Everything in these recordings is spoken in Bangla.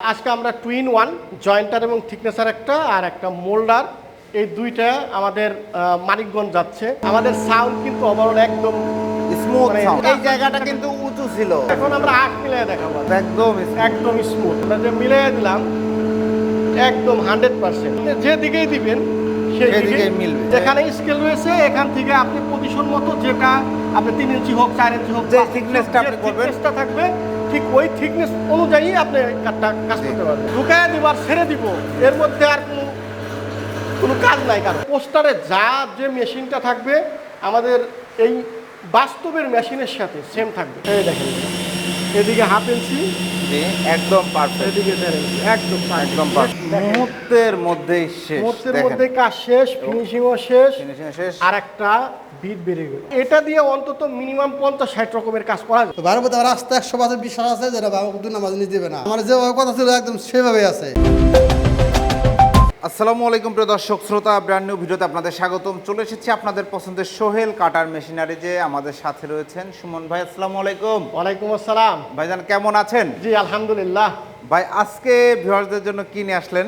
আজকে আমরা টুইন ওয়ান জয়েন্টার এবং থিকনেসার একটা আর একটা মোল্ডার এই দুইটা আমাদের মানিকগঞ্জ যাচ্ছে। আমাদের সাউন্ড কিন্তু ওভারঅল একদম স্মুথ মানে এই জায়গাটা কিন্তু উঁচু ছিল। এখন আমরা আট মিলিয়ে দেখাবো। একদম একদম স্মুথ আমরা যে মিলিয়ে দিলাম একদম হান্ড্রেড পার্সেন্ট যে দিকেই দিবেন সেই সেদিকেই যেখানে স্কেল রয়েছে এখান থেকে আপনি পজিশন মতো যেটা আপনি তিন ইঞ্চি হোক চার ইঞ্চি হোক যে আপনি করবেন। থাকবে ঠিক ওই থিকনেস অনুযায়ী আপনি কাজটা কাজ করতে পারবেন। ঢুকায় দিব আর ছেড়ে দিব এর মধ্যে আর কোনো কোনো কাজ নাই। কারণ পোস্টারে যা যে মেশিনটা থাকবে আমাদের এই বাস্তবের মেশিনের সাথে সেম থাকবে। এই দেখেন এদিকে হাফ ইঞ্চি একদম পারফেক্ট এদিকে একদম একদম। মুহূর্তের মধ্যেই শেষ মুহূর্তের মধ্যে কাজ শেষ ফিনিশিংও শেষ। Finishing শেষ। আর একটা বিট বেড়ে গেল। এটা দিয়ে অন্তত মিনিমাম পঞ্চাশ ষাট রকমের কাজ করা যায়। ভারত আমার রাস্তা একশো পাঁচের বিশ্বাস আছে যেটা বাবা দুই নামাজ নিয়ে দেবে না। আমার যে কথা ছিল একদম সেভাবে আছে। আসসালামু আলাইকুম প্রিয় দর্শক শ্রোতা ব্র্যান্ড নিউ ভিডিওতে আপনাদের স্বাগতম। চলে এসেছি আপনাদের পছন্দের সোহেল কাটার মেশিনারি যে আমাদের সাথে রয়েছেন সুমন ভাই আসসালামু আলাইকুম। ওয়ালাইকুম আসসালাম। ভাইজান কেমন আছেন? জি আলহামদুলিল্লাহ। ভাই আজকে ভিউয়ারদের জন্য কি নিয়ে আসলেন?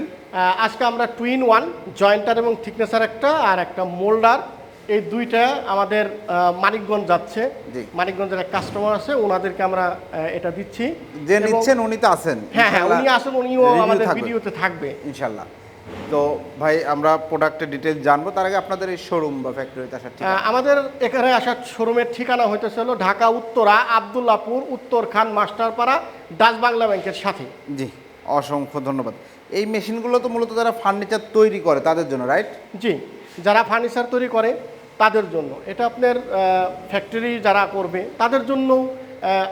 আজকে আমরা টুইন ওয়ান জয়েন্টার এবং থিকনেসার একটা আর একটা মোল্ডার এই দুইটা আমাদের মানিকগঞ্জ যাচ্ছে। মানিকগঞ্জের এক কাস্টমার আছে ওনাদেরকে আমরা এটা দিচ্ছি। যে নিচ্ছেন উনি তো আছেন। হ্যাঁ হ্যাঁ উনি আসেন উনিও আমাদের। ভিডিওতে থাকবে। ইনশাল্লাহ। তো ভাই আমরা প্রোডাক্টের ডিটেলস জানব। তার আগে আপনাদের এই শোরুম বা ফ্যাক্টরিতে আসার ঠিক আহ, আমাদের এখানে আসার শোরুমের ঠিকানা হইতেছিল ঢাকা উত্তরা আবদুল্লাপুর উত্তর খান মাস্টারপাড়া ডাচ বাংলা ব্যাংকের সাথে। জি অসংখ্য ধন্যবাদ। এই মেশিনগুলো তো মূলত যারা ফার্নিচার তৈরি করে তাদের জন্য রাইট জি যারা ফার্নিচার তৈরি করে তাদের জন্য। এটা আপনার ফ্যাক্টরি যারা করবে তাদের জন্য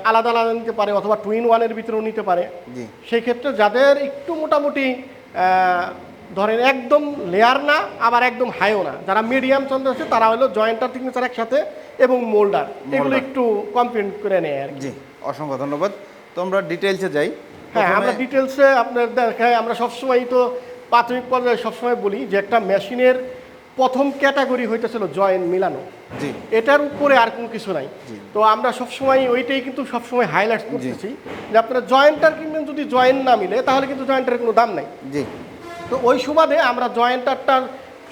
আলাদা আলাদা নিতে পারে অথবা টুইন ওয়ানের ভিতরেও নিতে পারে। সেই ক্ষেত্রে যাদের একটু মোটামুটি ধরেন একদম লেয়ার না আবার একদম হাইও না। যারা মিডিয়াম চন্দ্র আছে তারা হলো জয়েন্টার থিকনেসার একসাথে এবং মোল্ডার এগুলো একটু কমপ্লেন্ট করে নেয় আর কি। জি অসংখ্য ধন্যবাদ। তো আমরা ডিটেলসে যাই। হ্যাঁ আমরা ডিটেলসে আপনার দেখায় আমরা সবসময় তো প্রাথমিক পর্যায়ে সবসময় বলি যে একটা মেশিনের প্রথম ক্যাটাগরি হইতেছিল জয়েন মিলানো। জি। এটার উপরে আর কোনো কিছু নাই। তো আমরা সবসময় ওইটাই কিন্তু সবসময় হাইলাইট করতেছি যে আপনার জয়েন্টার কিনবেন যদি জয়েন্ট না মিলে তাহলে কিন্তু জয়েন্টারের কোনো দাম নাই। জি। তো ওই সুবাদে আমরা জয়েন্টারটার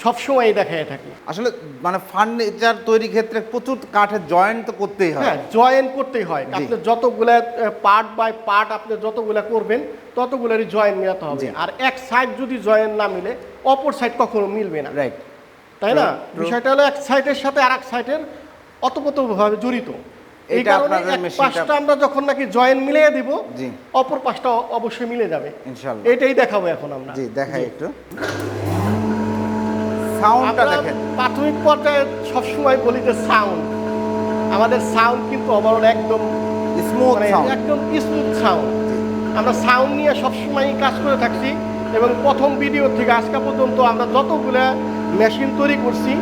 সবসময় দেখায় থাকি। আসলে মানে ফার্নিচার তৈরি ক্ষেত্রে প্রচুর কাঠের জয়েন্ট তো করতেই হয়। হ্যাঁ জয়েন করতেই হয়। আপনি যতগুলা পার্ট বাই পার্ট আপনি যতগুলা করবেন ততগুলারই জয়েন মিলাতে হবে। আর এক সাইড যদি জয়েন না মিলে অপর সাইড কখনো মিলবে না। রাইট তাই না. বিষয়টা হলো এক সাইডের সাথে আর এক সাইডের অতপ্রতভাবে জড়িত এই কারণে পাশটা আমরা যখন নাকি জয়েন মিলিয়ে দিব জি। অপর পাশটা অবশ্যই মিলে যাবে। ইনশাল্লাহ। এটাই দেখাবো এখন আমরা। জি দেখাই একটু। সাউন্ডটা দেখেন। প্রাথমিক পর্যায়ে সবসময় বলি যে সাউন্ড আমাদের সাউন্ড কিন্তু ওভারঅল একদম স্মুথ মানে সাউন্ড একদম স্মুথ সাউন্ড আমরা সাউন্ড নিয়ে সবসময় কাজ করে থাকছি এবং প্রথম ভিডিও থেকে আজকে পর্যন্ত আমরা যতগুলো মেশিন তৈরি করছি।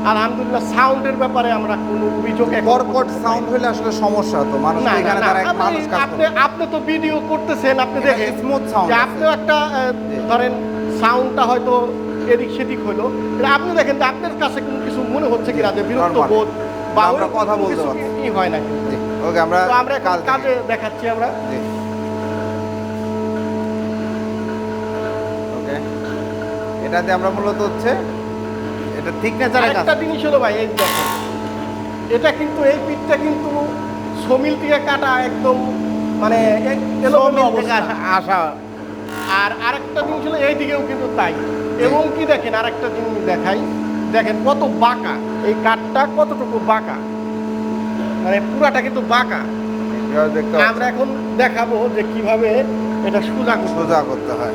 আর আলহামদুলিল্লাহ সাউন্ডের ব্যাপারে আমরা কোনো অভিযোগ কর্কট সাউন্ড হলে আসলে সমস্যা তো মানুষ এখানে তারা আপনি- মানুষ আপনি আপনি তো ভিডিও করতেছেন আপনি দেখেন যে আছে। আপনিও একটা ধরেন সাউন্ডটা হয়তো এদিক সেদিক হলো। আপনি দেখেন যে আপনার কাছে কোনো কিছু মনে হচ্ছে কিনা যে বিরক্ত বোধ বা আমরা কথা বলতে পারছি। হয় না ওকে আমরা আমরা কাজ কাজে দেখাচ্ছি আমরা। জি। ওকে। এটাতে আমরা মূলত হচ্ছে এটা থিকনেচারের কাজ আরেকটা জিনিস হলো ভাই এই দেখেন এটা কিন্তু এই পিঠটা কিন্তু সমিল থেকে কাটা একদম মানে আসা- আর আরেকটা জিনিস হলো এই দিকেও কিন্তু তাই। এবং কি দেখেন আরেকটা জিনিস দেখাই। দেখেন কত বাঁকা। এই কাঠটা কতটুকু বাঁকা। মানে পুরাটা কিন্তু বাঁকা। আমরা এখন দেখাবো যে কীভাবে এটা সোজা সোজা করতে হয়।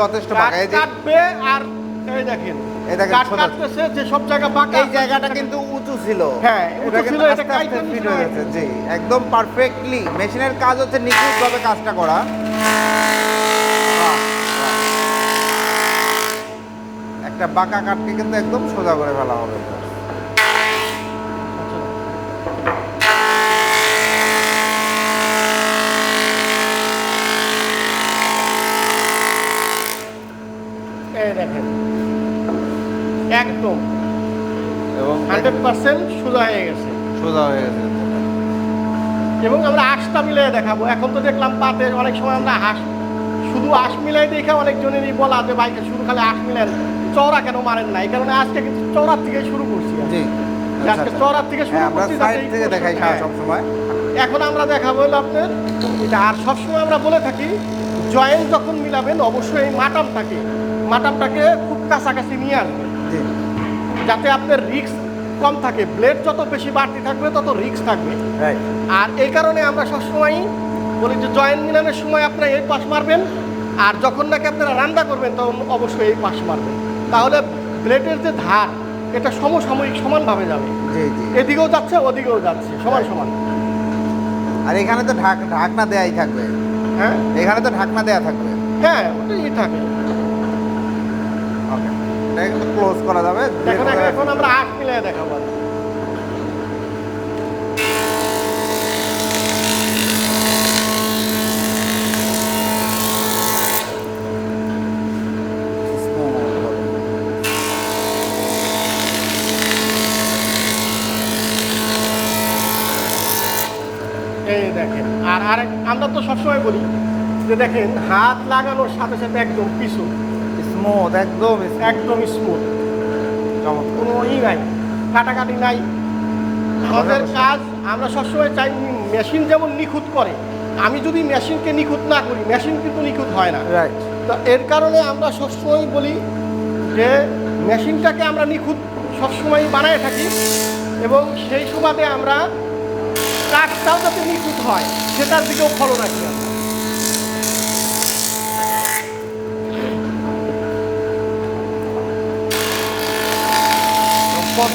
যথেষ্ট বাঁকা। এই যে কাটবে আর এই দেখেন এই দেখেন কাটতেছে যে সব জায়গা বাঁকা এই জায়গাটা কিন্তু উঁচু ছিল। হ্যাঁ, উঁচু ছিল, এটা কাইটা হয়ে গেছে জি একদম পারফেক্টলি মেশিনের কাজ হচ্ছে নিখুঁতভাবে কাজটা করা। একটা বাঁকা কাঠকে কিন্তু একদম সোজা করে ফেলা হবে এই দেখেন একদম এবং হান্ড্রেড পার্সেন্ট সোজা হয়ে গেছে। সোজা হয়ে গেছে। এবং আমরা আঁশটা মিলিয়ে দেখাবো। এখন তো দেখলাম পাতে অনেক সময় আমরা হাঁস শুধু আঁশ মিলাই দেখে অনেকজনেরই বলা যে বাইকে শুধু খালি আঁশ মিলেন। চওড়া কেন মারেন না? এই কারণে আজকে কিন্তু চওড়ার থেকে শুরু করছি আমি। জি। আজকে চওড়ার থেকে শুরু হ্যাঁ করছি থেকে দেখাই হ্যাঁ। সব এখন আমরা দেখাবো হলো আপনার এটা আর সবসময় আমরা বলে থাকি জয়েন্ট যখন মিলাবেন অবশ্যই মাটামটাকে মাটামটাকে খুব কাছাকাছি নিয়ে আসবেন। যাতে আপনার রিস্ক কম থাকে ব্লেড যত বেশি বাড়তি থাকবে তত রিস্ক থাকবে। আর এই কারণে আমরা সবসময়ই বলি যে জয়েন্ট মিলানের সময় আপনারা এই পাশ মারবেন আর যখন নাকি আপনারা রান্না করবেন তখন অবশ্যই এই পাশ মারবেন। তাহলে ব্লেডের যে ধার এটা সমসাময়িক সমানভাবে যাবে। এদিকেও যাচ্ছে ওদিকেও যাচ্ছে সমান সমান। আর এখানে তো ঢাক ঢাকনা দেয়াই থাকবে। হ্যাঁ? এখানে তো ঢাকনা দেয়া থাকবে। হ্যাঁ ওটাই থাকে। এটা ক্লোজ করা যাবে এখন এখন আমরা আট মিলিয়ে দেখাবো। এই দেখেন আর আরেক আমরা তো সবসময় বলি যে দেখেন হাত লাগানোর সাথে সাথে একদম পিছু। স্মুথ একদম একদম স্মুথ কোনো ই নাই কাটাকাটি নাই। আমাদের কাজ আমরা সবসময় চাই মেশিন যেমন নিখুঁত করে। আমি যদি মেশিনকে নিখুঁত না করি মেশিন কিন্তু নিখুঁত হয় না। রাইট তো এর কারণে আমরা সবসময় বলি যে মেশিনটাকে আমরা নিখুঁত সবসময় বানায় থাকি এবং সেই সুবাদে আমরা কাজটাও যাতে নিখুঁত হয় সেটার দিকেও ফলো রাখি আমরা।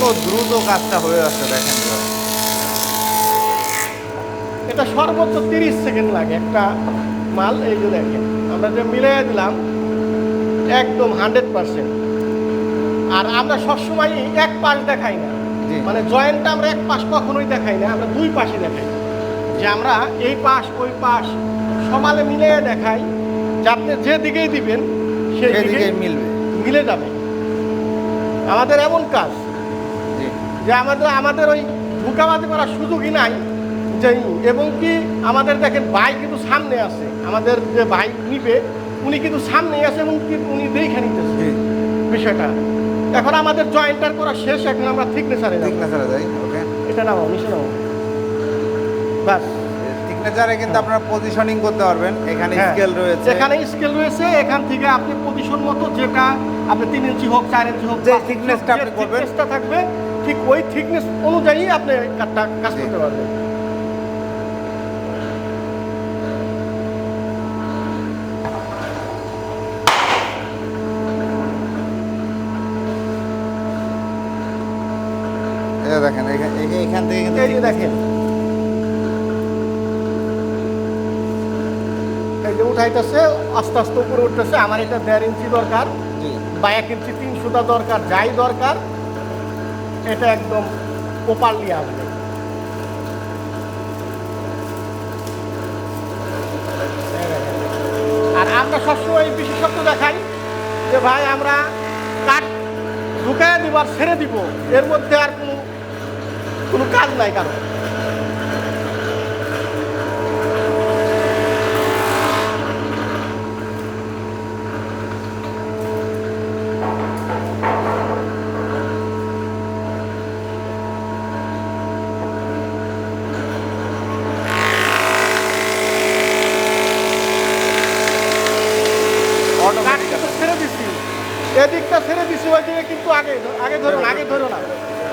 কত দ্রুত কাজটা হয়ে যাচ্ছে দেখেন এটা সর্বোচ্চ তিরিশ সেকেন্ড লাগে একটা মাল এই যে দেখেন আমরা যে মিলিয়ে দিলাম একদম হান্ড্রেড পার্সেন্ট। আর আমরা সবসময় এক পাশ দেখাই না। মানে জয়েন্টটা আমরা এক পাশ কখনোই দেখাই না আমরা দুই পাশে দেখাই। যে আমরা এই পাশ ওই পাশ সমালে মিলিয়ে দেখাই যে আপনি যে দিকেই দিবেন সেই সেদিকে মিলবে। মিলে যাবে। আমাদের এমন কাজ যে আমাদের আমাদের ওই ধোকাবাজি করার সুযোগই নাই। যে এবং কি আমাদের দেখেন ভাই কিন্তু সামনে আছে। আমাদের যে ভাই নিবে উনি কিন্তু সামনেই আছে এবং কি উনি দেখে নিতেছে বিষয়টা। এখন আমাদের জয়েন্টার করা শেষ এখন আমরা থিকনেসারে সিগনেচারে যাই ওকে এটা নাও মিশে নাও। বাস সিগনেচারে কিন্তু আপনারা পজিশনিং করতে পারবেন। এখানে হ্যাঁ। স্কেল রয়েছে। এখানে স্কেল রয়েছে এখান থেকে আপনি পজিশন মতো যেটা আপনি তিন ইঞ্চি হোক চার ইঞ্চি হোক যে যে আপনি করবেন। thickness-টা থাকবে ঠিক ওই থিকনেস অনুযায়ী আপনি কাজটা কাজ করতে পারবেন। দেখেন এখান থেকে কিন্তু দেখেন। এই যে উঠাইতেছে আস্তে আস্তে উপরে উঠতেছে আমার এটা দেড় ইঞ্চি দরকার বা এক ইঞ্চি তিন সুতা দরকার যাই দরকার এটা একদম প্রপারলি আসবে। আর আমরা সবসময় এই বিশেষত্ব দেখাই যে ভাই, আমরা কাঠ ঢুকায় দিব আর ছেড়ে দিব, এর মধ্যে আর কোনো কোনো কাজ নাই কারণ কাঠটা তো ছেড়ে দিছি এদিকটা ছেড়ে দিছি ওই দিকে কিন্তু আগে আগে ধরো না আগে ধরো না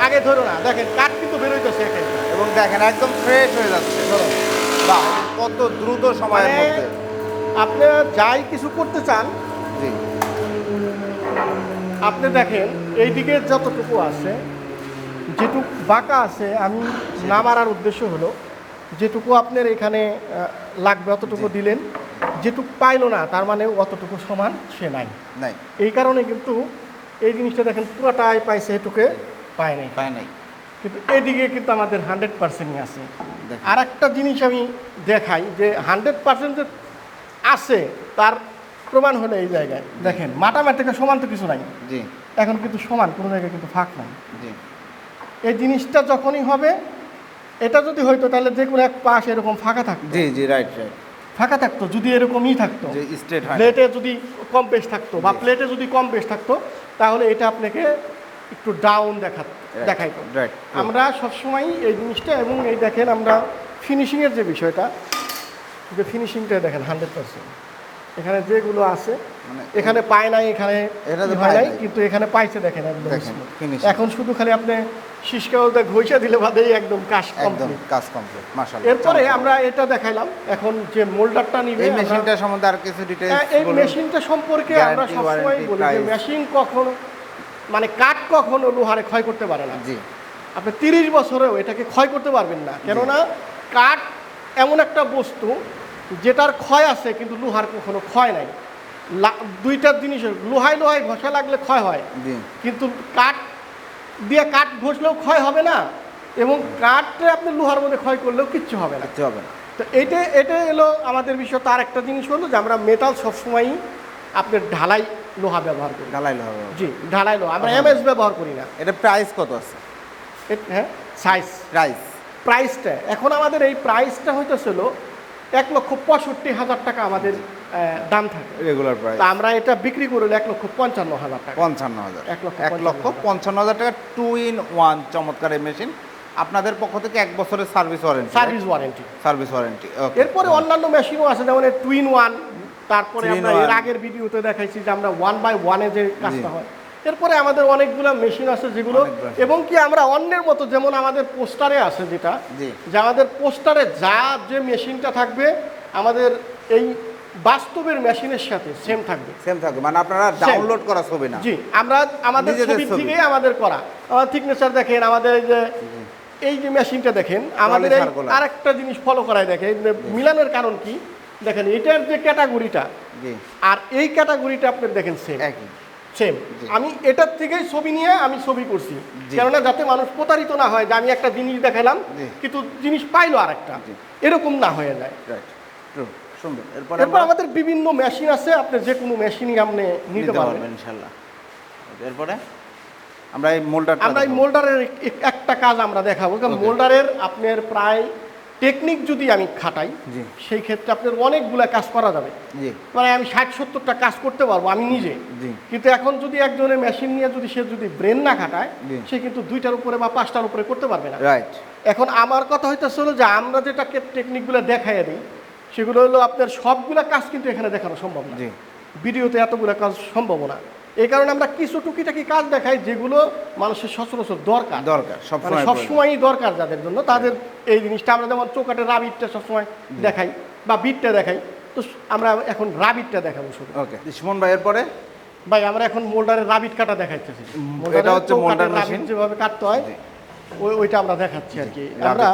আগে ধরো না। দেখেন কাঠ কিন্তু বেরোইতেছে এখানে এবং দেখেন একদম ফ্রেশ হয়ে যাচ্ছে। ধরো। বাহ কত দ্রুত সময়ের মানে মধ্যে। আপনি যাই কিছু করতে চান জি। আপনি দেখেন এই দিকে যতটুকু আছে যেটুকু বাঁকা আছে আমি না মারার উদ্দেশ্য হলো যেটুকু আপনার এখানে লাগবে অতটুকু দিলেন। যেটুকু পাইলো না তার মানে অতটুকু সমান সে নাই। নাই। এই কারণে কিন্তু এই জিনিসটা দেখেন পুরাটাই পাইছে এটুকে পায় নাই। পায় নাই। কিন্তু এদিকে কিন্তু আমাদের হান্ড্রেড পার্সেন্টই আছে। আর একটা জিনিস আমি দেখাই যে হান্ড্রেড পার্সেন্ট যে আছে তার প্রমাণ হলো এই জায়গায়। দেখেন মাটামাটি থেকে সমান তো কিছু নাই। জি। এখন কিন্তু সমান কোনো জায়গায় কিন্তু ফাঁক নাই। জি। এই জিনিসটা যখনই হবে এটা যদি হয়তো তাহলে যে কোনো এক পাশ এরকম ফাঁকা থাকতো। জি জি রাইট রাইট ফাঁকা থাকতো যদি এরকমই থাকতো। প্লেটে যদি কম বেশ থাকতো বা প্লেটে যদি কম বেশ থাকতো তাহলে এটা আপনাকে একটু ডাউন দেখা দেখাইতো। আমরা সবসময় এই জিনিসটা এবং এই দেখেন আমরা ফিনিশিংয়ের যে বিষয়টা যে ফিনিশিংটা দেখেন হান্ড্রেড পার্সেন্ট এখানে যেগুলো আছে মানে এখানে পায় নাই এখানে পায় নাই। কিন্তু এখানে পাইছে দেখেন একদম এখন শুধু খালি আপনি শিশকাওতে ঘষা দিলে বাদেই একদম কাজ কমপ্লিট কাজ কমপ্লিট মাশাআল্লাহ এরপরে আমরা এটা দেখাইলাম এখন যে মোল্ডারটা নিবে এই মেশিনটা সম্বন্ধে আর কিছু ডিটেইলস হ্যাঁ, এই মেশিনটা সম্পর্কে আমরা সবসময় বলি যে মেশিন কখনো মানে কাঠ কখনো লোহারে ক্ষয় করতে পারে না। জি। আপনি তিরিশ বছরেও এটাকে ক্ষয় করতে পারবেন না। কেননা কাঠ এমন একটা বস্তু যেটার ক্ষয় আছে কিন্তু লোহার কখনো ক্ষয় নাই। দুইটার জিনিস লোহায় লোহায় ঘষা লাগলে ক্ষয় হয়। কিন্তু কাঠ দিয়ে কাঠ ঘষলেও ক্ষয় হবে না এবং কাঠটা আপনি লোহার মধ্যে ক্ষয় করলেও কিচ্ছু হবে না। কিচ্ছু হবে না। তো এটা এটা এলো আমাদের বিষয়। তার একটা জিনিস হলো যে আমরা মেটাল সবসময়ই আপনার ঢালাই লোহা ব্যবহার করি। ঢালাই লোহা জি ঢালাই লোহা। আমরা এমএস ব্যবহার করি না। এটা প্রাইস কত আছে? হ্যাঁ? সাইজ প্রাইস প্রাইসটা এখন আমাদের এই প্রাইসটা হইতেছিল এক লক্ষ পঁয়ষট্টি হাজার টাকা আমাদের দাম থাকে। রেগুলার প্রাইস আমরা এটা বিক্রি করলে এক লক্ষ পঞ্চান্ন হাজার টাকা। পঞ্চান্ন হাজার। এক লক্ষ এক লক্ষ পঞ্চান্ন হাজার। টাকা টু ইন ওয়ান চমৎকার এই মেশিন আপনাদের পক্ষ থেকে এক বছরের service warranty service warranty service warranty এরপরে অন্যান্য মেশিনও আছে যেমন টুইন ওয়ান তারপরে আমরা এর আগের ভিডিওতে দেখাইছি যে আমরা ওয়ান বাই ওয়ানে যে কাজটা হয়। এরপরে আমাদের অনেকগুলো মেশিন আছে যেগুলো এবং কি আমরা অন্যের মতো যেমন আমাদের পোস্টারে আছে যেটা যে আমাদের পোস্টারে যা যে মেশিনটা থাকবে আমাদের এই বাস্তবের মেশিনের সাথে সেম থাকবে। সেম থাকবে মানে আপনারা ডাউনলোড করা ছবি না। জি আমরা আমাদের ছবি। থেকেই আমাদের করা। আমার থিকনেচার দেখেন আমাদের এই যে এই যে মেশিনটা দেখেন আমাদের এই আরেকটা জিনিস ফলো করায় দেখেন মিলানের কারণ কি? দেখেন এটার যে ক্যাটাগরিটা জি। আর এই ক্যাটাগরিটা আপনি দেখেন সেম একই। সেম আমি এটার থেকেই ছবি নিয়ে আমি ছবি করছি। কেননা যাতে মানুষ প্রতারিত না হয় যে আমি একটা জিনিস দেখালাম কিন্তু জিনিস পাইলো আরেকটা। জি। এরকম না হয়ে যায়। সুন্দর এরপর এরপর আমাদের বিভিন্ন মেশিন আছে আপনি যে কোনো মেশিনই আপনি নিতে পারবেন। ইনশাআল্লাহ। এরপরে? আমরা এই মোল্ডার আমরা এই মোল্ডারের একটা কাজ আমরা দেখাবো। কারণ মোল্ডারের আপনার প্রায় টেকনিক যদি আমি খাটাই। সেই ক্ষেত্রে আপনার অনেকগুলা কাজ করা যাবে। মানে আমি ষাট সত্তরটা কাজ করতে পারব আমি নিজে। কিন্তু এখন যদি একজনের মেশিন নিয়ে যদি সে যদি ব্রেন না খাটায় সে কিন্তু দুইটার উপরে বা পাঁচটার উপরে করতে পারবে না। রাইট এখন আমার কথা হইতেছে হলো যে আমরা যেটাকে টেকনিকগুলো দেখাই দিই সেগুলো হলো আপনার সবগুলা কাজ কিন্তু এখানে দেখানো সম্ভব না। ভিডিওতে এতগুলো কাজ সম্ভব না। এই কারণে আমরা কিছু টুকিটাকি কাজ দেখাই যেগুলো মানুষের সচরাচর দরকার। দরকার মানে সবসময় সবসময়ই দরকার যাদের জন্য। তাদের এই জিনিসটা আমরা যেমন চৌকাটের রাবিটটা সবসময় দেখাই বা বিটটা দেখাই। তো আমরা এখন রাবিটটা দেখাবো শুধু। ওকে সুমন ভাই এরপরে ভাই আমরা এখন মোল্ডারের রাবিট কাটা দেখাইতেছি। এটা হচ্ছে মোল্ডার রাবিট মেশিন। যেভাবে কাটতে হয় ওই ওইটা আমরা দেখাচ্ছি আর কি আমরা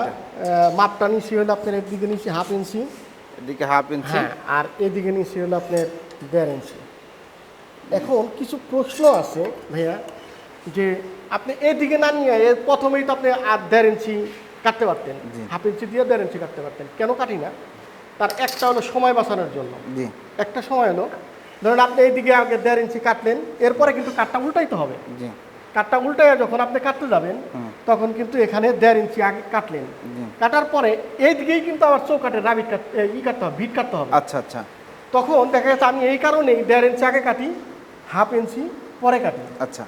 মাপটা নিচ্ছি হলো আপনার এদিকে নিচ্ছি হাফ ইঞ্চি। এদিকে হাফ ইঞ্চি। হ্যাঁ আর এদিকে নিচ্ছি হলো আপনার দেড় ইঞ্চি। এখন কিছু প্রশ্ন আছে ভাইয়া যে আপনি এদিকে না নিয়ে এর প্রথমেই তো আপনি আর দেড় ইঞ্চি কাটতে পারতেন। হাফ ইঞ্চি দিয়ে দেড় ইঞ্চি কাটতে পারতেন। কেন কাটি না? তার একটা হলো সময় বাঁচানোর জন্য। একটা সময় হলো ধরুন আপনি এইদিকে আগে দেড় ইঞ্চি কাটলেন এরপরে কিন্তু কাঠটা উল্টাইতে হবে। জি। কাঠটা উল্টাইয়া যখন আপনি কাটতে যাবেন তখন কিন্তু এখানে দেড় ইঞ্চি আগে কাটলেন। কাটার পরে এইদিকেই কিন্তু আবার চৌকাটের রাবিট কাট এ, ই কাটতে হবে ভিট কাটতে হবে। আচ্ছা আচ্ছা। তখন দেখা যাচ্ছে আমি এই কারণেই দেড় ইঞ্চি আগে কাটি হাফ ইঞ্চি পরে কাটি। আচ্ছা।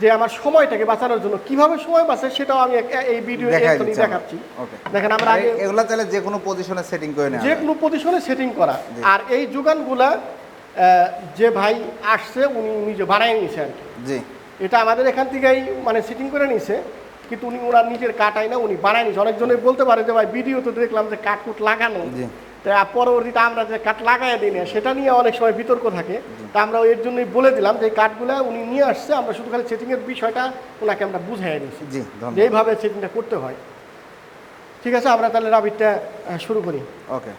যে আমার সময়টাকে বাঁচানোর জন্য কীভাবে সময় বাঁচে সেটাও আমি এই ভিডিও এখনই দেখাচ্ছি। দেখেন আমরা আগে এগুলা চাইলে যে কোনো পজিশনে সেটিং করে নেওয়া যে। কোনো পজিশনে সেটিং করা। আর এই যোগানগুলা যে ভাই আসছে উনি নিজে বানায় নিয়েছে আর কি। জি। এটা আমাদের এখান থেকেই মানে সেটিং করে নিছে। কিন্তু উনি ওনার নিজের কাটাই না উনি বানায় নিছে। অনেকজনে বলতে পারে যে ভাই ভিডিওতে দেখলাম যে কাঠ কুট লাগানো। তা পরবর্তীতে আমরা যে কাঠ লাগাই দিই না সেটা নিয়ে অনেক সময় বিতর্ক থাকে। তা আমরা এর জন্যই বলে দিলাম যে কাঠগুলা উনি নিয়ে আসছে আমরা শুধু খালি সেটিংয়ের বিষয়টা ওনাকে আমরা বুঝাই দিয়েছি। জি এইভাবে সেটিংটা করতে হয়। ঠিক আছে আমরা তাহলে রাবিটটা শুরু করি। ওকে।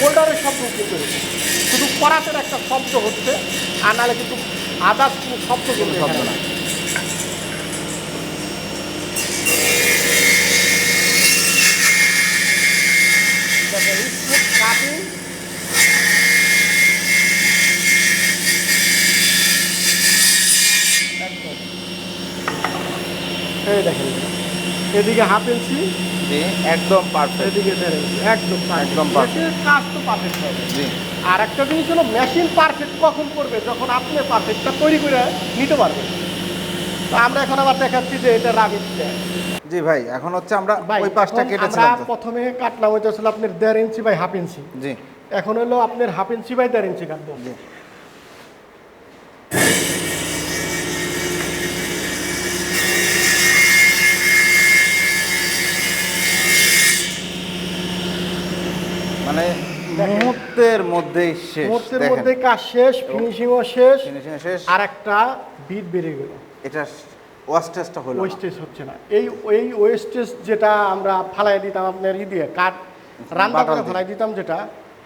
মোল্ডারের শব্দ কিন্তু। শুধু করাতের একটা শব্দ হচ্ছে আর নাহলে কিন্তু আদার্স কোনো শব্দ কিন্তু শব্দ না। দেখেন, একদম এই দেখেন এদিকে হাফ ইঞ্চি জি একদম পারফেক্ট এদিকে একদম একদম। মেশিনের কাজ তো পারফেক্ট হবে। জি। আর একটা জিনিস হলো মেশিন পারফেক্ট কখন করবে? যখন আপনি পারফেক্টটা তৈরি করে নিতে পারবেন। তো আমরা এখন আবার দেখাচ্ছি যে এটা রাবিট জি ভাই এখন হচ্ছে আমরা ওই পাশটা কেটেছিলাম আমরা প্রথমে কাটলাম ওইটা ছিল আপনার দেড় ইঞ্চি বাই হাফ ইঞ্চি। জি। এখন হলো আপনার হাফ ইঞ্চি বাই দেড় ইঞ্চি কাটবো। জি। মানে মুহূর্তের মধ্যেই শেষ মুহূর্তের মধ্যে কাজ শেষ ফিনিশিংও শেষ ফিনিশিং শেষ। আর একটা বিট বেরিয়ে গেল। এটা ওয়াস্টেজটা হলো ওয়েস্টেজ হচ্ছে না। এই এই ওয়েস্টেজ যেটা আমরা ফালাই দিতাম আপনার ই দিয়ে কাঠ রান্না করে ফালাই দিতাম যেটা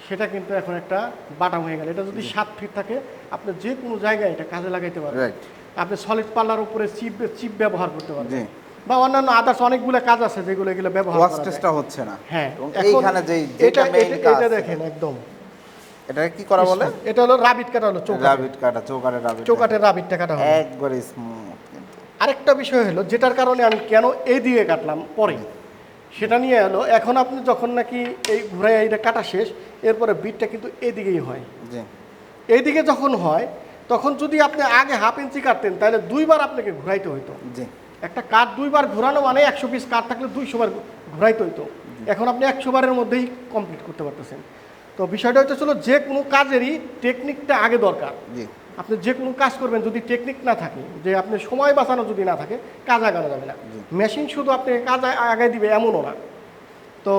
সেটা কিন্তু এখন একটা বাটাম হয়ে গেল। এটা যদি সাত ফিট থাকে আপনি যে কোনো জায়গায় এটা কাজে লাগাইতে পারবেন আপনি সলিড পাল্লার উপরে চিপ চিপ ব্যবহার করতে পারবেন বা অন্যান্য আদার্স অনেকগুলো কাজ আছে যেগুলো এগুলো ব্যবহার করা ওয়াস্টেজটা হচ্ছে না। হ্যাঁ এইখানে যেই এটা এটা- দেখেন একদম। এটা কি করা বলে? এটা হলো রাবিট কাটা হলো চৌকাট রাবিট কাটা চৌকাটে রাবিট চৌকাটের রাবিটটা কাটা একবারে স্মুথ আরেকটা বিষয় হলো যেটার কারণে আমি কেন এই দিকে কাটলাম পরে? সেটা নিয়ে এলো এখন আপনি যখন নাকি এই ঘুরাই এইটা কাটা শেষ এরপরে বিটটা কিন্তু এদিকেই হয়। এইদিকে যখন হয় তখন যদি আপনি আগে হাফ ইঞ্চি কাটতেন তাহলে দুইবার আপনাকে ঘুরাইতে হইতো। একটা কাঠ দুইবার ঘোরানো মানে একশো পিস কাঠ থাকলে দুইশো বার ঘুরাইতে হইতো। এখন আপনি একশো বারের মধ্যেই কমপ্লিট করতে পারতেছেন। তো বিষয়টা হচ্ছে ছিল যে কোনো কাজেরই টেকনিকটা আগে দরকার। আপনি যে কোনো কাজ করবেন যদি টেকনিক না থাকে যে আপনি সময় বাঁচানো যদি না থাকে কাজ আগানো যাবে না। মেশিন শুধু আপনি কাজ আগায় দিবে এমনও না। তো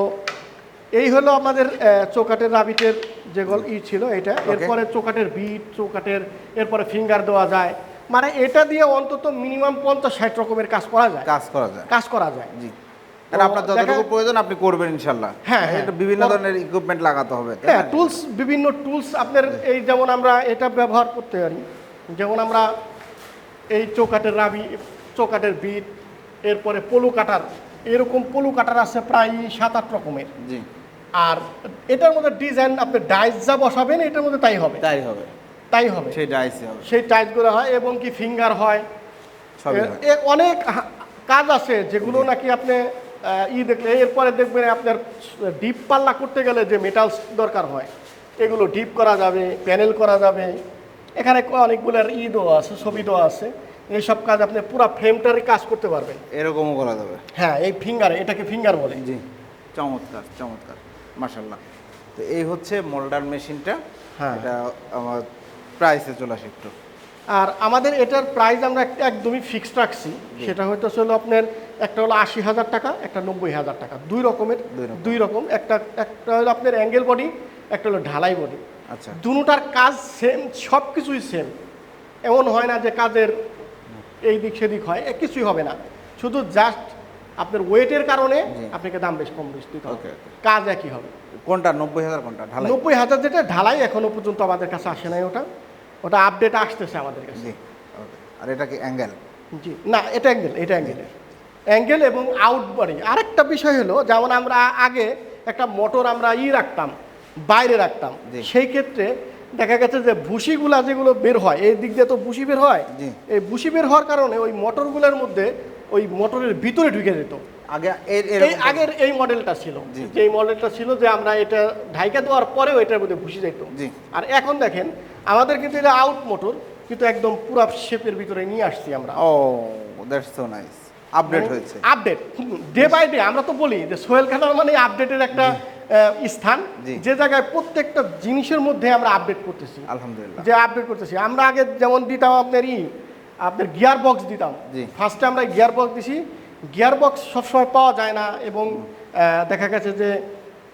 এই হলো আমাদের চৌকাটের রাবিটের যে গল ই ছিল এটা। এরপরে চৌকাটের বিট চৌকাটের এরপরে ফিঙ্গার দেওয়া যায়। মানে এটা দিয়ে অন্তত মিনিমাম পঞ্চাশ ষাট রকমের কাজ করা যায়। কাজ করা যায়। কাজ করা যায়। জি। আপনার যতটুকু প্রয়োজন আপনি করবেন ইনশাল্লাহ হ্যাঁ, হ্যাঁ। এটা বিভিন্ন ধরনের ইকুইপমেন্ট লাগাতে হবে হ্যাঁ টুলস বিভিন্ন টুলস আপনার এই যেমন আমরা এটা ব্যবহার করতে পারি। যেমন আমরা এই চৌকাটের রাবি চৌকাটের বিট এরপরে পলু কাটার এরকম পলু কাটার আছে প্রায় সাত আট রকমের। জি। আর এটার মধ্যে ডিজাইন আপনি ডাইস যা বসাবেন এটার মধ্যে তাই হবে। তাই হবে। তাই হবে। সেই ডাইসি হবে। সেই টাইসগুলো হয় এবং কি ফিঙ্গার হয়। অনেক কাজ আছে যেগুলো নাকি আপনি ই দেখলে এরপরে দেখবেন আপনার ডিপ পাল্লা করতে গেলে যে মেটালস দরকার হয় এগুলো ডিপ করা যাবে প্যানেল করা যাবে। এখানে অনেকগুলো ই দেওয়া আছে ছবি দেওয়া আছে। এইসব কাজ আপনি পুরো ফ্রেমটারই কাজ করতে পারবেন। এরকমও করা যাবে। হ্যাঁ এই ফিঙ্গারে এটাকে ফিঙ্গার বলে। জি চমৎকার চমৎকার মাশাল্লাহ তো এই হচ্ছে মোল্ডার মেশিনটা। হ্যাঁ। এটা আমার প্রাইসে চলে আসে একটু। আর আমাদের এটার প্রাইস আমরা একদমই ফিক্সড রাখছি। সেটা হয়তো ছিল আপনার একটা হলো আশি হাজার টাকা একটা নব্বই হাজার টাকা। দুই রকমের দুই রকম। একটা একটা হলো আপনার অ্যাঙ্গেল বডি একটা হলো ঢালাই বডি আচ্ছা। দুটার কাজ সেম সব কিছুই সেম এমন হয় না যে কাজের এই দিক সেদিক হয় কিছুই হবে না। শুধু জাস্ট আপনার ওয়েটের কারণে আপনাকে দাম বেশ কম বেশ দিতে হবে. কাজ একই হবে। কোনটা? নব্বই হাজার কোনটা? ঢালাই? নব্বই হাজার যেটা ঢালাই এখনও পর্যন্ত আমাদের কাছে আসে নাই ওটা। ওটা আপডেট আসতেছে আমাদের কাছে। জি আর এটা কি অ্যাঙ্গেল জি না এটা অ্যাঙ্গেল এটা অ্যাঙ্গেলের অ্যাঙ্গেল এবং আউট বডি আরেকটা বিষয় হলো যেমন আমরা আগে একটা মোটর আমরা ই রাখতাম বাইরে রাখতাম। সেই ক্ষেত্রে দেখা গেছে যে ভুসিগুলা যেগুলো বের হয় এই দিক দিয়ে তো ভুসি বের হয়। এই ভুসি বের হওয়ার কারণে ওই মোটরগুলোর মধ্যে ওই মোটরের ভিতরে ঢুকে যেত। আগে আগের এই মডেলটা ছিল। যে মডেলটা ছিল যে আমরা এটা ঢাইকা দেওয়ার পরেও এটার মধ্যে ভুসি যেত আর এখন দেখেন আমাদের কিন্তু এটা আউট মোটর কিন্তু একদম পুরো শেপের ভিতরে নিয়ে আসছি আমরা। ও দ্যাটস সো নাইস আপডেট হয়েছে। আপডেট ডে বাই ডে আমরা তো বলি যে সোহেল খানার মানে আপডেটের একটা স্থান। যে জায়গায় প্রত্যেকটা জিনিসের মধ্যে আমরা আপডেট করতেছি। আলহামদুলিল্লাহ। যে আপডেট করতেছি। আমরা আগে যেমন দিতাম আপনার ই আপনার গিয়ার বক্স দিতাম। ফার্স্টে আমরা গিয়ার বক্স দিছি। গিয়ার বক্স সবসময় পাওয়া যায় না এবং দেখা গেছে যে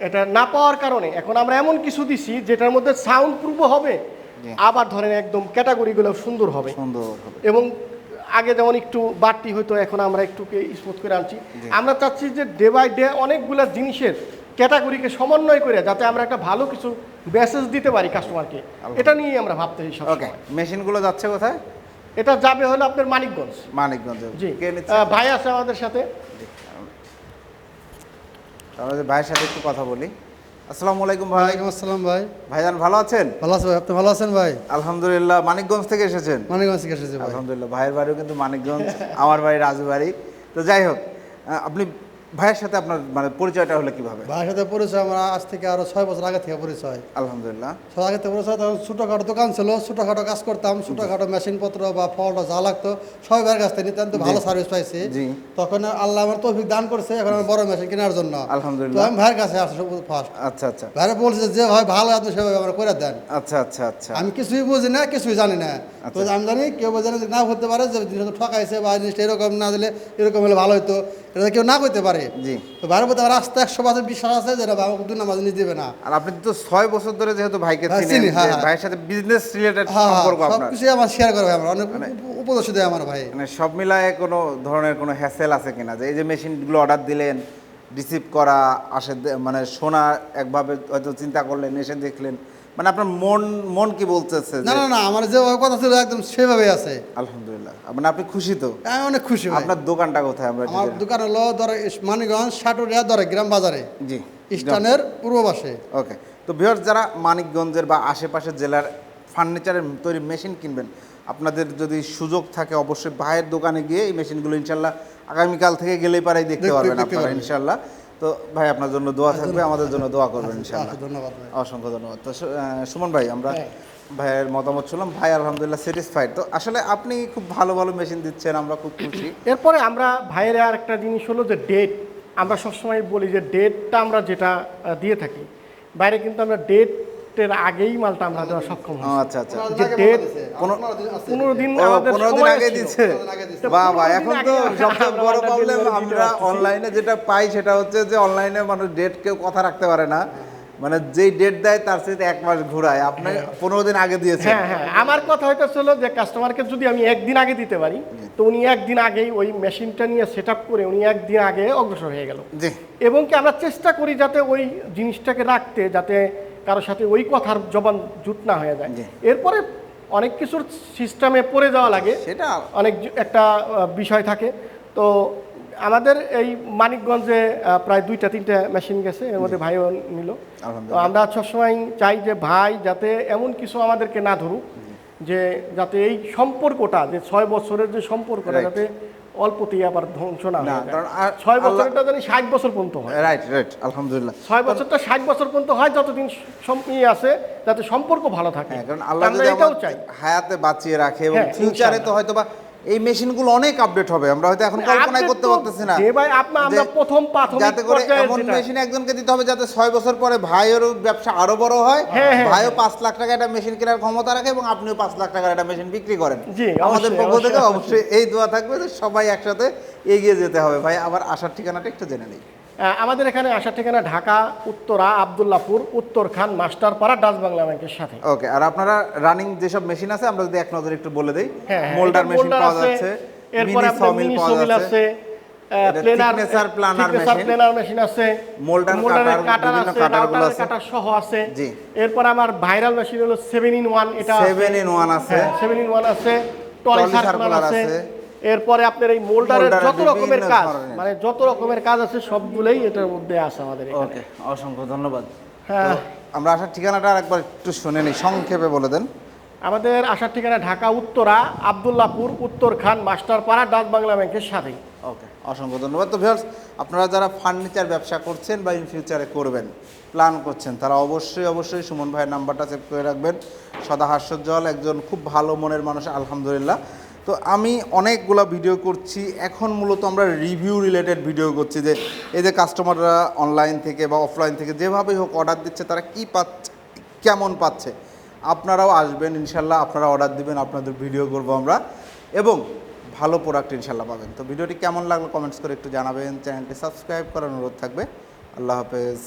এটা না পাওয়ার কারণে এখন আমরা এমন কিছু দিছি যেটার মধ্যে সাউন্ড প্রুফও হবে আবার ধরেন একদম ক্যাটাগরিগুলো সুন্দর হবে। সুন্দর হবে। এবং আগে যেমন একটু বাড়তি হতো এখন আমরা একটু স্মুথ করে আনছি। আমরা চাচ্ছি যে ডে বাই ডে অনেকগুলা জিনিসের ক্যাটাগরিকে সমন্বয় করে যাতে আমরা একটা ভালো কিছু মেসেজ দিতে পারি কাস্টমারকে এটা নিয়ে আমরা ভাবতে সব ওকে মেশিনগুলো যাচ্ছে কোথায়? এটা যাবে হলো আপনার মানিকগঞ্জ। মানিকগঞ্জে। জি। ভাই আছে আমাদের সাথে। তাহলে ভাইয়ের সাথে একটু কথা বলি। আসসালামু আলাইকুম ভাই। ওয়ালাইকুম আসসালাম ভাই। ভাইজান ভালো আছেন? ভালো আছে ভাই। আপনি ভালো আছেন ভাই? আলহামদুলিল্লাহ। মানিকগঞ্জ থেকে এসেছেন? মানিকগঞ্জ থেকে এসেছি ভাই। আলহামদুলিল্লাহ। ভাইয়ের বাড়িও কিন্তু মানিকগঞ্জ আমার বাড়ি রাজু বাড়ি। তো যাই হোক আপনি ভাইয়ের সাথে আপনার মানে পরিচয়টা হলো কীভাবে? ভাইয়ের সাথে পরিচয় আমরা আজ থেকে আরও ছয় বছর আগে থেকে পরিচয়। আলহামদুলিল্লাহ। ছয় আগে থেকে পরিচয় তখন ছোটোখাটো দোকান ছিল ছোটোখাটো কাজ করতাম ছোটোখাটো মেশিনপত্র বা ফলটা যা লাগতো সবাই ভাইয়ের কাছ থেকে নিতাম তো ভালো সার্ভিস পাইছি। তখন আল্লাহ আমার তৌফিক দান করছে এখন আমার বড় মেশিন কেনার জন্য। তো আলহামদুলিল্লাহ। আমি ভাইয়ের কাছে আসছি ফার্স্ট আচ্ছা আচ্ছা। ভাইরা বলছে যে ভাই ভালো আপনি সেভাবে আমরা করে দেন। আচ্ছা আচ্ছা আচ্ছা। আমি কিছুই বুঝি না কিছুই জানি না। তো আচ্ছা। আমি জানি কেউ জানে যে না হতে পারে যে জিনিসটা ঠকাইছে বা জিনিসটা এরকম না দিলে এরকম হলে ভালো হতো এটা কেউ না করতে পারে। জি। তো ভাইয়ের প্রতি আমার আস্তে একশো পার্সেন্ট বিশ্বাস আছে যেটা আমাকে দুই নামাজ দেবে না। আর আপনি তো ছয় বছর ধরে যেহেতু ভাইকে চিনি, হ্যাঁ, হ্যাঁ। ভাইয়ের সাথে বিজনেস রিলেটেড হ্যাঁ সম্পর্ক সব আপনার। কিছুই আমার শেয়ার আমার অনেক উপদেশ দেয় আমার ভাই। মানে সব মিলায় কোনো ধরনের কোনো হ্যাসেল আছে কিনা? যে এই যে মেশিনগুলো অর্ডার দিলেন রিসিভ করা আসে মানে শোনা একভাবে হয়তো চিন্তা করলেন এসে দেখলেন মানে আপনার মন মন কি বলতেছে না না না আমার যে কথা ছিল একদম সেভাবে আছে। আলহামদুলিল্লাহ। মানে আপনি খুশি তো? আমি অনেক খুশি আপনার দোকানটা কোথায় আমরা আমার দোকান হলো ধরে মানিকগঞ্জ সাটুরিয়া ধরে গ্রাম বাজারে। জি স্টানের পূর্ব পাশে। ওকে। তো ভিউয়ার্স যারা মানিকগঞ্জের বা আশেপাশের জেলার ফার্নিচারের তৈরি মেশিন কিনবেন আপনাদের যদি সুযোগ থাকে অবশ্যই ভাইয়ের দোকানে গিয়ে এই মেশিনগুলো ইনশাল্লাহ আগামীকাল থেকে গেলেই পারাই দেখতে পারবেন আপনারা। ইনশাল্লাহ। তো ভাই আপনার জন্য দোয়া থাকবে আমাদের জন্য দোয়া করবেন আচ্ছা, ধন্যবাদ অসংখ্য ধন্যবাদ। তো সুমন ভাই আমরা হ্যাঁ। ভাইয়ের মতামত শুনলাম। ভাই আলহামদুলিল্লাহ স্যাটিসফাইড তো আসলে আপনি খুব ভালো ভালো মেশিন দিচ্ছেন আমরা খুব খুশি। এরপরে আমরা ভাইয়ের আর একটা জিনিস হলো যে ডেট আমরা সবসময় বলি যে ডেটটা আমরা যেটা দিয়ে থাকি। বাইরে কিন্তু আমরা ডেটের আগেই মালটা আমরা দেওয়া সক্ষম আচ্ছা আচ্ছা। পনেরো দিন যে পনেরো দিন আমাদের আগে। দিচ্ছে পনেরো দিন আগে দিচ্ছে। বাহ বাহ এখন তো সবচেয়ে বড় প্রবলেম আমরা অনলাইনে যেটা পাই সেটা হচ্ছে যে অনলাইনে মানুষ ডেট কেউ কথা রাখতে পারে না। মানে যেই ডেট দেয় তার সাথে এক মাস ঘুরায়। আপনি পনেরো দিন আগে দিয়েছেন। হ্যাঁ হ্যাঁ। আমার কথা হয়তো ছিল যে কাস্টমারকে যদি আমি একদিন আগে দিতে পারি তো উনি একদিন আগেই ওই মেশিনটা নিয়ে সেট করে উনি একদিন আগে অগ্রসর হয়ে গেল। জি। এবং কি আমরা চেষ্টা করি যাতে ওই জিনিসটাকে রাখতে যাতে কারোর সাথে ওই কথার জবান জুট না হয়ে যায়। এরপরে অনেক কিছুর সিস্টেমে পড়ে যাওয়া লাগে। সেটা অনেক একটা বিষয় থাকে। তো আমাদের এই মানিকগঞ্জে প্রায় দুইটা তিনটা মেশিন গেছে এর মধ্যে ভাইও নিল। তো আমরা সবসময় চাই যে ভাই যাতে এমন কিছু আমাদেরকে না ধরুক যে যাতে এই সম্পর্কটা যে ছয় বছরের যে সম্পর্কটা যাতে অল্পতেই আবার ধ্বংস না হয়ে কারণ ছয় বছরটা জানি ষাট বছর পর্যন্ত হয়। রাইট রাইট আলহামদুলিল্লাহ। ছয় বছরটা ষাট বছর পর্যন্ত হয় যতদিন ইয়ে আছে যাতে সম্পর্ক ভালো থাকে। হ্যাঁ কারণ আল্লাহ এটাও চাই। হায়াতে বাঁচিয়ে রাখে এবং হ্যাঁ, ফিউচারে তো হয়তো বা এই মেশিনগুলো অনেক আপডেট হবে। আমরা হয়তো এখন কল্পনাই করতে পারতেছি না ভাই আপনা- আমরা প্রথম প্রাথমিক যাতে করে এমন মেশিন একজনকে দিতে হবে যাতে ছয় বছর পরে ভাইয়ের ব্যবসা আরও বড় হয় হ্যাঁ, হ্যাঁ, ভাইও পাঁচ লাখ টাকা একটা মেশিন কেনার ক্ষমতা রাখে এবং আপনিও পাঁচ লাখ টাকার একটা মেশিন বিক্রি করেন। আমাদের পক্ষ থেকে অবশ্যই, এই দোয়া থাকবে যে সবাই একসাথে এগিয়ে যেতে হবে। ভাই আবার আসার ঠিকানাটা একটু জেনে নিই। আমাদের এখানে আসার ঠিকানা ঢাকা উত্তরা আবদুল্লাপুর উত্তরখান মাস্টারপাড়া ডাচ বাংলা ব্যাংকের সাথে ওকে আর আপনারা রানিং যেসব মেশিন আছে আমরা যদি এক নজরে একটু বলে দেই হ্যাঁ, হ্যাঁ, মোল্ডার মেশিন মোল্ডার পাওয়া যাচ্ছে এরপরে আপনার মিনি সমিল আছে planer planner machine। Planer machine আছে মোল্ডারের cutter, কাটার আছে গুলো আছে। কাটার সহ আছে জি। এরপর আমার ভাইরাল মেশিন হলো সেভেন ইন ওয়ান এটা সেভেন ইন ওয়ান আছে সেভেন ইন ওয়ান আছে Trolley টলি সার্কুলার আছে আছে। এরপরে আপনার এই মোল্ডারের যত রকমের কাজ মানে যত রকমের কাজ আছে সবগুলোই এটার মধ্যে আছে আমাদের এখানে। ওকে অসংখ্য ধন্যবাদ। হ্যাঁ। আমরা আসার ঠিকানাটা আরেকবার একটু শুনে নিই সংক্ষেপে বলে দেন। আমাদের আসার ঠিকানা ঢাকা উত্তরা আবদুল্লাপুর উত্তরখান মাস্টারপাড়া ডাক বাংলা ব্যাংকের সাথেই। ওকে অসংখ্য ধন্যবাদ। তো ভিউয়ার্স আপনারা যারা ফার্নিচার ব্যবসা করছেন বা ইন ফিউচারে করবেন প্ল্যান করছেন তারা অবশ্যই অবশ্যই সুমন ভাইয়ের নাম্বারটা সেভ করে রাখবেন। সদা হাস্যজ্জ্বল একজন খুব ভালো মনের মানুষ আলহামদুলিল্লাহ। তো আমি অনেকগুলো ভিডিও করছি। এখন মূলত আমরা রিভিউ রিলেটেড ভিডিও করছি যে, এই যে কাস্টমাররা অনলাইন থেকে বা অফলাইন থেকে যেভাবেই হোক অর্ডার দিচ্ছে, তারা কি পাচ্ছে, কেমন পাচ্ছে, আপনারাও আসবেন, ইনশাল্লাহ আপনারা অর্ডার দিবেন, আপনাদের ভিডিও করব আমরা। এবং ভালো প্রোডাক্ট ইনশাল্লাহ পাবেন। তো ভিডিওটি কেমন লাগল কমেন্টস করে একটু জানাবেন। চ্যানেলটি সাবস্ক্রাইব করার অনুরোধ থাকবে। আল্লাহ হাফেজ।